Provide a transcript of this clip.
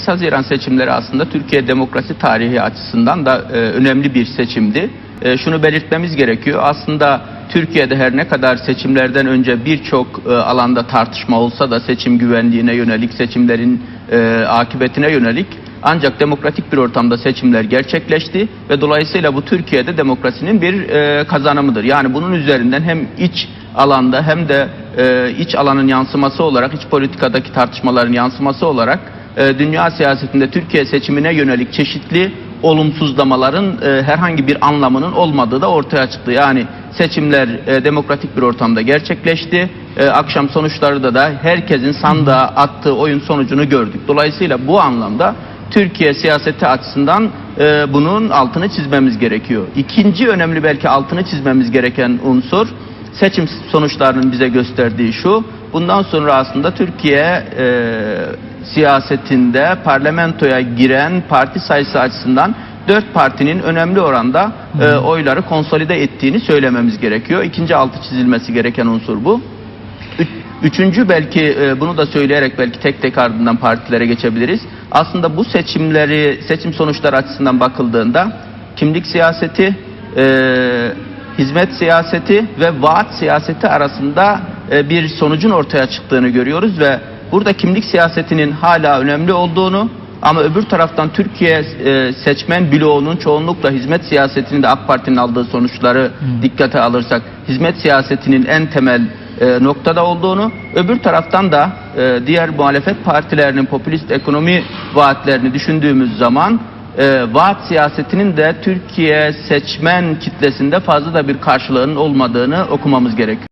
8 Haziran seçimleri aslında Türkiye demokrasi tarihi açısından da e, önemli bir seçimdi. E, şunu belirtmemiz gerekiyor. Aslında Türkiye'de her ne kadar seçimlerden önce birçok e, alanda tartışma olsa da seçim güvenliğine yönelik, seçimlerin e, akıbetine yönelik ancak demokratik bir ortamda seçimler gerçekleşti ve dolayısıyla bu Türkiye'de demokrasinin bir e, kazanımıdır. Yani bunun üzerinden hem iç alanda hem de e, iç alanın yansıması olarak, iç politikadaki tartışmaların yansıması olarak e, dünya siyasetinde Türkiye seçimine yönelik çeşitli olumsuzlamaların e, herhangi bir anlamının olmadığı da ortaya çıktı. Yani seçimler e, demokratik bir ortamda gerçekleşti. E, akşam sonuçları da herkesin sandığa attığı oyun sonucunu gördük. Dolayısıyla bu anlamda Türkiye siyaseti açısından bunun altını çizmemiz gerekiyor. İkinci önemli belki altını çizmemiz gereken unsur seçim sonuçlarının bize gösterdiği şu. Bundan sonra aslında Türkiye e, siyasetinde parlamentoya giren parti sayısı açısından dört partinin önemli oranda e, oyları konsolide ettiğini söylememiz gerekiyor. İkinci altı çizilmesi gereken unsur bu. Üç- Üçüncü belki e, bunu da söyleyerek belki tek tek ardından partilere geçebiliriz. Aslında bu seçimleri seçim sonuçları açısından bakıldığında kimlik siyaseti, e, hizmet siyaseti ve vaat siyaseti arasında e, bir sonucun ortaya çıktığını görüyoruz ve burada kimlik siyasetinin hala önemli olduğunu ama öbür taraftan Türkiye e, seçmen bloğunun çoğunlukla hizmet siyasetinin de AK Parti'nin aldığı sonuçları dikkate alırsak hizmet siyasetinin en temel e, noktada olduğunu, öbür taraftan da diğer muhalefet partilerinin popülist ekonomi vaatlerini düşündüğümüz zaman e, vaat siyasetinin de Türkiye seçmen kitlesinde fazla da bir karşılığının olmadığını okumamız gerekiyor.